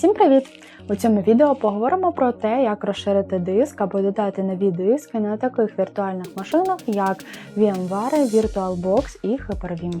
Всім привіт! У цьому відео поговоримо про те, як розширити диск або додати нові диски на таких віртуальних машинах, як VMware, VirtualBox і Hyper-V.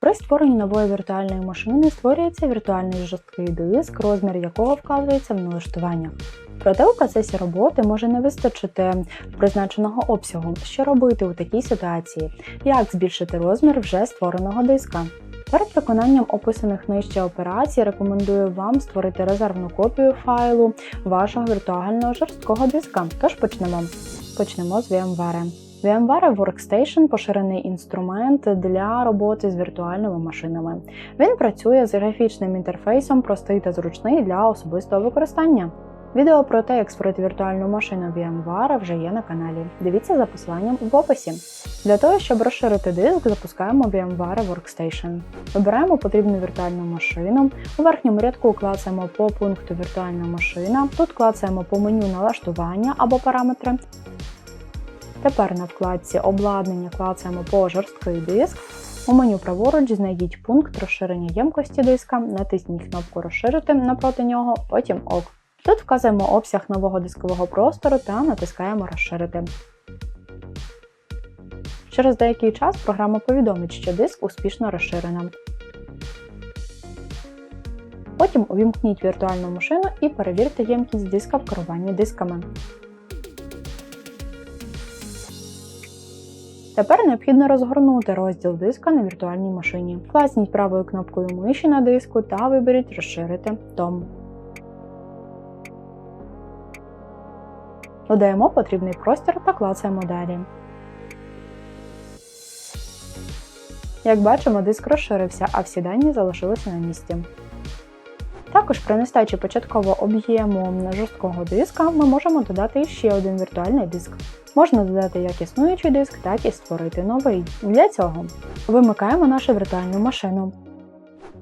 При створенні нової віртуальної машини створюється віртуальний жорсткий диск, розмір якого вказується в налаштуваннях. Проте у процесі роботи може не вистачити призначеного обсягу. Що робити у такій ситуації? Як збільшити розмір вже створеного диска? Перед виконанням описаних нижче операцій рекомендую вам створити резервну копію файлу вашого віртуального жорсткого диска. Тож почнемо. Почнемо з VMware. VMware Workstation поширений інструмент для роботи з віртуальними машинами. Він працює з графічним інтерфейсом, простий та зручний для особистого використання. Відео про те, як створити віртуальну машину VMware вже є на каналі. Дивіться за посиланням в описі. Для того, щоб розширити диск, запускаємо VMware Workstation. Вибираємо потрібну віртуальну машину. У верхньому рядку клацаємо по пункту Віртуальна машина. Тут клацаємо по меню налаштування або параметри. Тепер на вкладці Обладнання клацаємо по жорсткий диск. У меню праворуч знайдіть пункт розширення ємкості диска, натисніть кнопку Розширити напроти нього, потім ОК. Тут вказуємо обсяг нового дискового простору та натискаємо Розширити. Через деякий час програма повідомить, що диск успішно розширено. Потім увімкніть віртуальну машину і перевірте ємкість диска в керуванні дисками. Тепер необхідно розгорнути розділ диска на віртуальній машині. Класніть правою кнопкою миші на диску та виберіть Розширити Том. Додаємо потрібний простір та клацаємо далі. Як бачимо, диск розширився, а всі дані залишилися на місці. Також при нестачі початкового об'єму жорсткого диска ми можемо додати ще один віртуальний диск. Можна додати як існуючий диск, так і створити новий. Для цього вимикаємо нашу віртуальну машину.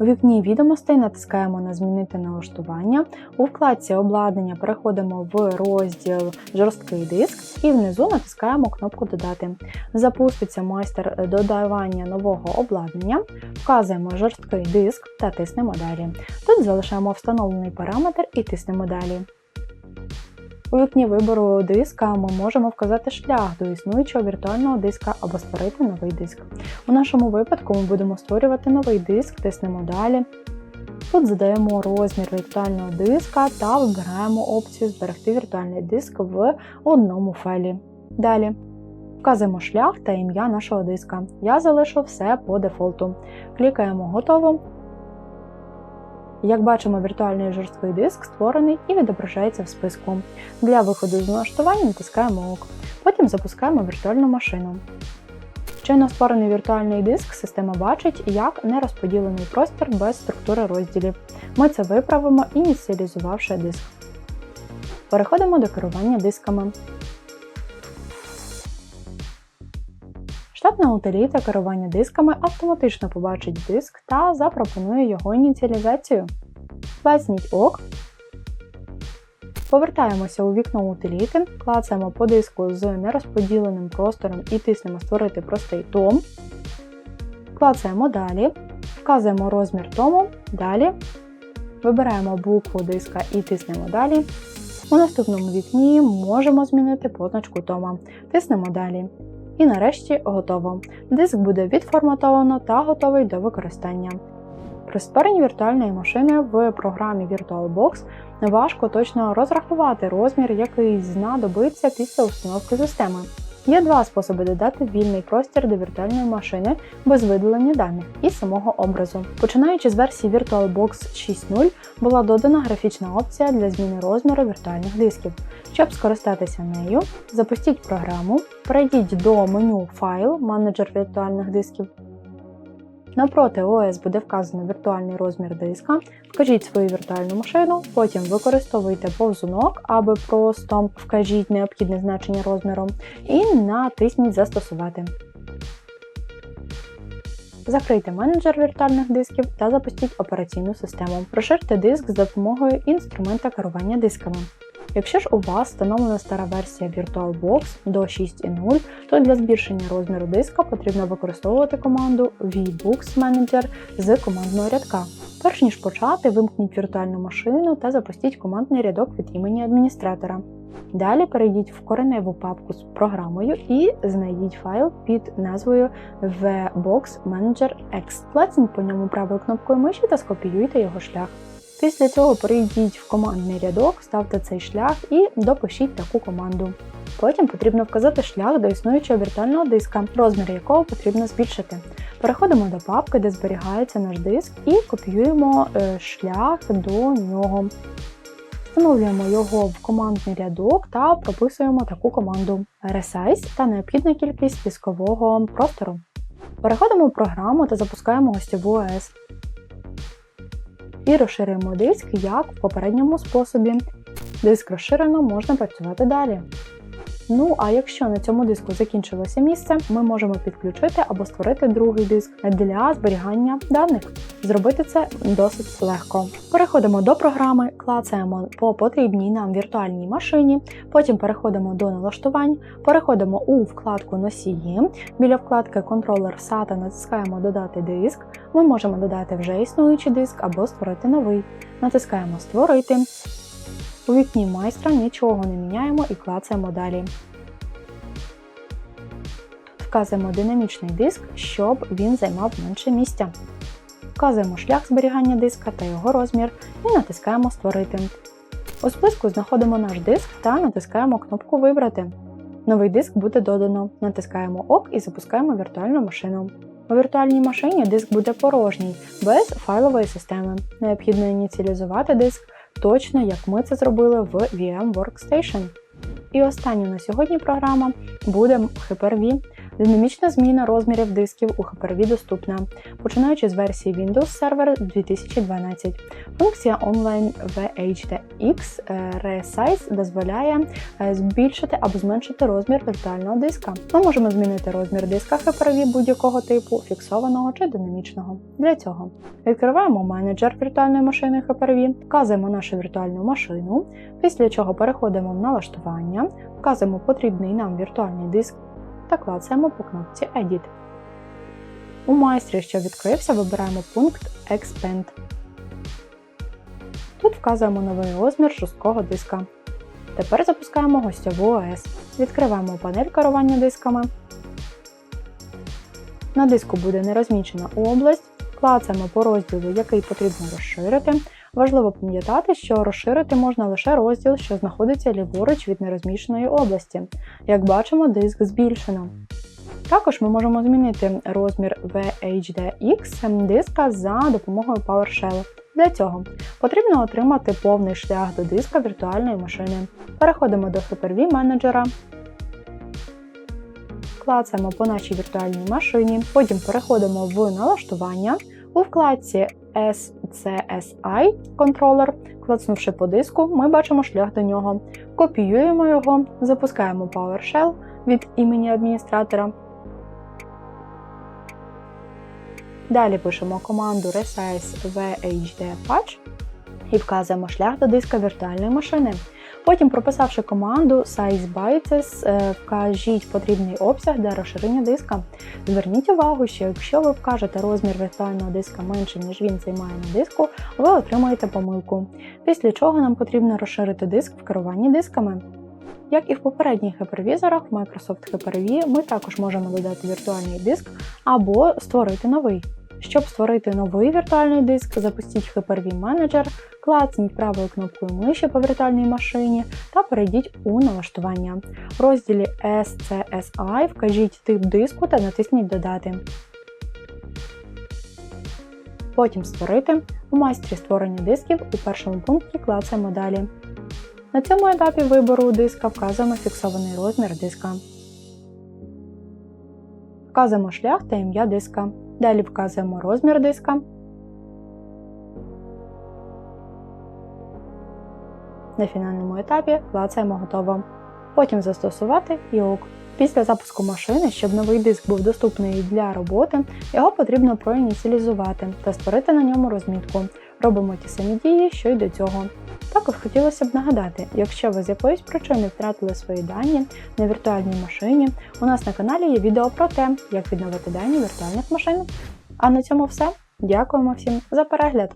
У вікні відомостей натискаємо на Змінити налаштування. У вкладці Обладнання переходимо в розділ Жорсткий диск і внизу натискаємо кнопку Додати. Запуститься майстер додавання нового обладнання, вказуємо жорсткий диск та тиснемо далі. Тут залишаємо встановлений параметр і тиснемо далі. У вікні вибору диска ми можемо вказати шлях до існуючого віртуального диска або створити новий диск. У нашому випадку ми будемо створювати новий диск, тиснемо далі. Тут задаємо розмір віртуального диска та вибираємо опцію Зберегти віртуальний диск в одному файлі. Далі. Вказуємо шлях та ім'я нашого диска. Я залишу все по дефолту. Клікаємо Готово. Як бачимо, віртуальний жорсткий диск створений і відображається в списку. Для виходу з налаштування натискаємо ОК. Потім запускаємо віртуальну машину. Щойно створений віртуальний диск система бачить як нерозподілений простір без структури розділів. Ми це виправимо, ініціалізувавши диск. Переходимо до керування дисками. Штатна утиліта керування дисками автоматично побачить диск та запропонує його ініціалізацію. Класніть ОК. Повертаємося у вікно утиліти, клацаємо по диску з нерозподіленим простором і тиснемо Створити простий том. Клацаємо далі, вказуємо розмір тому, далі. Вибираємо букву диска і тиснемо далі. У наступному вікні можемо змінити позначку тома. Тиснемо далі. І нарешті готово. Диск буде відформатовано та готовий до використання. При створенні віртуальної машини в програмі VirtualBox важко точно розрахувати розмір, який знадобиться після установки системи. Є два способи додати вільний простір до віртуальної машини без видалення даних і самого образу. Починаючи з версії VirtualBox 6.0 була додана графічна опція для зміни розміру віртуальних дисків. Щоб скористатися нею, запустіть програму, перейдіть до меню Файл, менеджер віртуальних дисків. Напроти ОС буде вказано віртуальний розмір диска. Вкажіть свою віртуальну машину, потім використовуйте повзунок, аби просто вкажіть необхідне значення розміру, і натисніть Застосувати. Закрийте менеджер віртуальних дисків та запустіть операційну систему. Розширте диск з допомогою інструмента керування дисками. Якщо ж у вас встановлена стара версія VirtualBox до 6.0, то для збільшення розміру диска потрібно використовувати команду VBooks Manager з командного рядка. Перш ніж почати, вимкніть віртуальну машину та запустіть командний рядок від імені адміністратора. Далі перейдіть в кореневу папку з програмою і знайдіть файл під назвою VBox Manager X. Клацніть по ньому правою кнопкою миші та скопіюйте його шлях. Після цього перейдіть в командний рядок, ставте цей шлях і допишіть таку команду. Потім потрібно вказати шлях до існуючого віртуального диска, розмір якого потрібно збільшити. Переходимо до папки, де зберігається наш диск, і копіюємо е, шлях до нього. Встановлюємо його в командний рядок та прописуємо таку команду resize та необхідна кількість дискового простору. Переходимо в програму та запускаємо гостьову ОС і розширюємо диск як в попередньому способі. Диск розширено, можна працювати далі. Ну, а якщо на цьому диску закінчилося місце, ми можемо підключити або створити другий диск для зберігання даних. Зробити це досить легко. Переходимо до програми, клацаємо по потрібній нам віртуальній машині, потім переходимо до налаштувань, переходимо у вкладку Носії. Біля вкладки Контролер SATA натискаємо Додати диск. Ми можемо додати вже існуючий диск або створити новий. Натискаємо Створити. У вікні майстра нічого не міняємо і клацаємо далі. Тут вказуємо динамічний диск, щоб він займав менше місця. Вказуємо шлях зберігання диска та його розмір і натискаємо Створити. У списку знаходимо наш диск та натискаємо кнопку Вибрати. Новий диск буде додано. Натискаємо ОК і запускаємо віртуальну машину. У віртуальній машині диск буде порожній, без файлової системи. Необхідно ініціалізувати диск точно як ми це зробили в VM Workstation. І остання на сьогодні програма буде Hyper-V. Динамічна зміна розмірів дисків у Hyper-V доступна, починаючи з версії Windows Server 2012. Функція Online VHDX Resize дозволяє е, збільшити або зменшити розмір віртуального диска. Ми можемо змінити розмір диска Hyper-V будь-якого типу, фіксованого чи динамічного. Для цього відкриваємо менеджер віртуальної машини Hyper-V, вказуємо нашу віртуальну машину, після чого переходимо в налаштування, вказуємо потрібний нам віртуальний диск та клацаємо по кнопці Edit. У майстрі, що відкрився, вибираємо пункт Expand. Тут вказуємо новий розмір жорсткого диска. Тепер запускаємо гостьову ОС. Відкриваємо панель керування дисками. На диску буде нерозмічена область. Клацаємо по розділу, який потрібно розширити. Важливо пам'ятати, що розширити можна лише розділ, що знаходиться ліворуч від нерозміщеної області. Як бачимо, диск збільшено. Також ми можемо змінити розмір VHDX диска за допомогою PowerShell. Для цього потрібно отримати повний шлях до диска віртуальної машини. Переходимо до Hyper-V менеджера, клацаємо по нашій віртуальній машині, потім переходимо в налаштування. У вкладці SCSI контролер, клацнувши по диску, ми бачимо шлях до нього. Копіюємо його, запускаємо PowerShell від імені адміністратора. Далі пишемо команду resize vhd patch і вказуємо шлях до диска віртуальної машини. Потім, прописавши команду sizeBytes, е, вкажіть потрібний обсяг для розширення диска. Зверніть увагу, що якщо ви вкажете розмір віртуального диска менше, ніж він займає на диску, ви отримаєте помилку. Після чого нам потрібно розширити диск в керуванні дисками. Як і в попередніх гіпервізорах Microsoft Hyper-V, ми також можемо додати віртуальний диск або створити новий. Щоб створити новий віртуальний диск, запустіть Hyper-V Manager, клацніть правою кнопкою миші по віртуальній машині та перейдіть у налаштування. В розділі SCSI вкажіть тип диску та натисніть Додати. Потім створити у майстрі створення дисків у першому пункті клацаємо далі. На цьому етапі вибору диска вказуємо фіксований розмір диска. Вказуємо шлях та ім'я диска. Далі вказуємо розмір диска. На фінальному етапі клацаємо готово. Потім застосувати і ок. Після запуску машини, щоб новий диск був доступний для роботи, його потрібно проініціалізувати та створити на ньому розмітку. Робимо ті самі дії, що й до цього. Також хотілося б нагадати, якщо ви з якоїсь причини втратили свої дані на віртуальній машині, у нас на каналі є відео про те, як відновити дані віртуальних машин. А на цьому все. Дякуємо всім за перегляд!